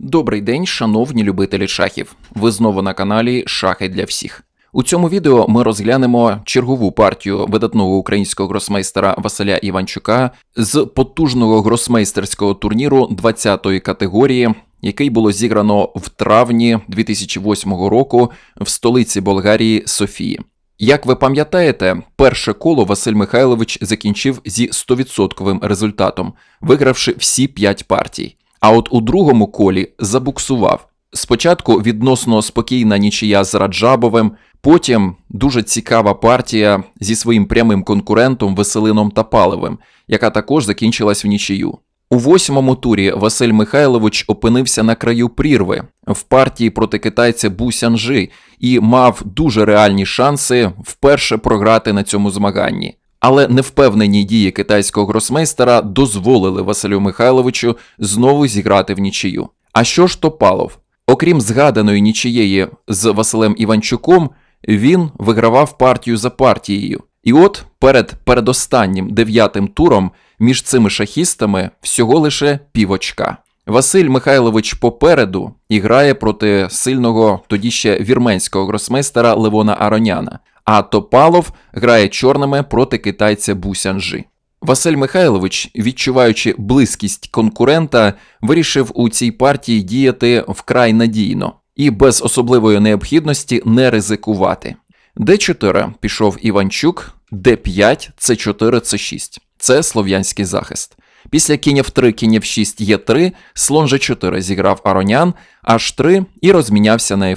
Добрий день, шановні любителі шахів. Ви знову на каналі Шахи для всіх. У цьому відео ми розглянемо чергову партію видатного українського гросмейстера Василя Іванчука з потужного гросмейстерського турніру 20-ї категорії, який було зіграно в травні 2008 року в столиці Болгарії Софії. Як ви пам'ятаєте, перше коло Василь Михайлович закінчив зі 100% результатом, вигравши всі 5 партій. А от у другому колі забуксував. Спочатку відносно спокійна нічия з Раджабовим, потім дуже цікава партія зі своїм прямим конкурентом Веселином Тапалевим, яка також закінчилась в нічию. У восьмому турі Василь Михайлович опинився на краю прірви в партії проти китайця Бусянжи і мав дуже реальні шанси вперше програти на цьому змаганні. Але невпевнені дії китайського гросмейстера дозволили Василю Михайловичу знову зіграти в нічию. А що ж Топалов? Окрім згаданої нічиєї з Василем Іванчуком, він вигравав партію за партією. І от перед передостаннім дев'ятим туром між цими шахістами всього лише півочка. Василь Михайлович попереду і грає проти сильного тоді ще вірменського гросмейстера Левона Ароняна, а Топалов грає чорними проти китайця Бусянжи. Василь Михайлович, відчуваючи близькість конкурента, вирішив у цій партії діяти вкрай надійно і без особливої необхідності не ризикувати. Д4 пішов Іванчук, Д5, С4, С6. Це слов'янський захист. Після кінь F3, кінь F6, Е3, слон G4 зіграв Аронян, H3 і розмінявся на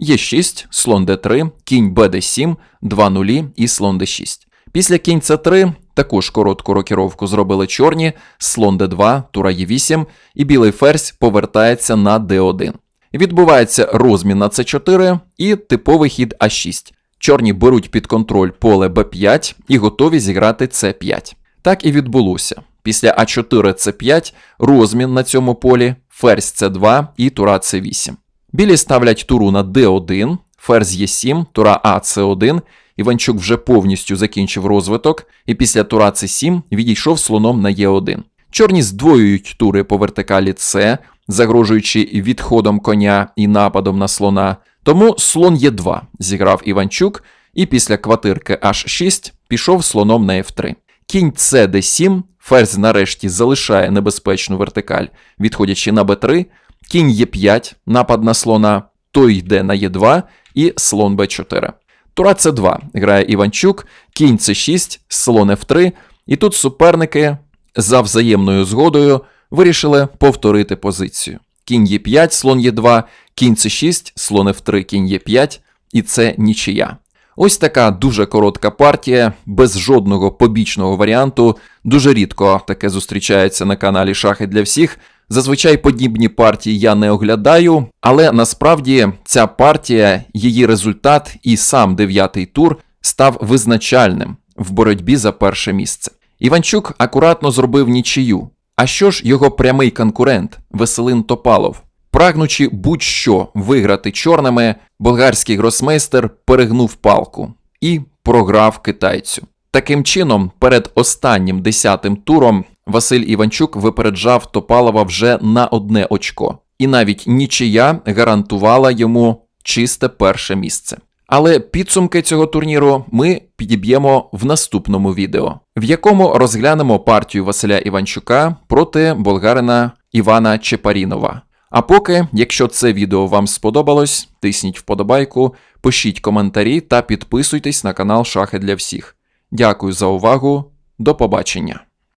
F3. Е6, слон d3, кінь bd7, 2 нулі і слон d6. Після кінь c3 також коротку рокіровку зробили чорні, слон d2, тура e8, і білий ферзь повертається на d1. Відбувається розмін на c4 і типовий хід а6. Чорні беруть під контроль поле b5 і готові зіграти c5. Так і відбулося. Після а4 c5 розмін на цьому полі, ферзь c2 і тура c8. Білі ставлять туру на d1, ферзь Е7, тура А С1. Іванчук вже повністю закінчив розвиток, і після тура С7 відійшов слоном на Е1. Чорні здвоюють тури по вертикалі С, загрожуючи відходом коня і нападом на слона. Тому слон Е2 зіграв Іванчук, і після квартирки H6 пішов слоном на F3. Кінь С Д7, ферзь нарешті залишає небезпечну вертикаль, відходячи на Б3. Кінь Е5, напад на слона, той йде на Е2 і слон Б4. Тура С2 грає Іванчук, кінь С6, слон Ф3, і тут суперники за взаємною згодою вирішили повторити позицію. Кінь Е5, слон Е2, кінь С6, слон Ф3, кінь Е5, і це нічия. Ось така дуже коротка партія, без жодного побічного варіанту. Дуже рідко таке зустрічається на каналі Шахи для всіх. Зазвичай подібні партії я не оглядаю, але насправді ця партія, її результат і сам дев'ятий тур став визначальним в боротьбі за перше місце. Іванчук акуратно зробив нічию. А що ж його прямий конкурент Веселин Топалов? Прагнучи будь-що виграти чорними, болгарський гросмейстер перегнув палку і програв китайцю. Таким чином, перед останнім десятим туром Василь Іванчук випереджав Топалова вже на одне очко, і навіть нічия гарантувала йому чисте перше місце. Але підсумки цього турніру ми підіб'ємо в наступному відео, в якому розглянемо партію Василя Іванчука проти болгарина Івана Чепарінова. А поки, якщо це відео вам сподобалось, тисніть вподобайку, пишіть коментарі та підписуйтесь на канал Шахи для всіх. Дякую за увагу, до побачення!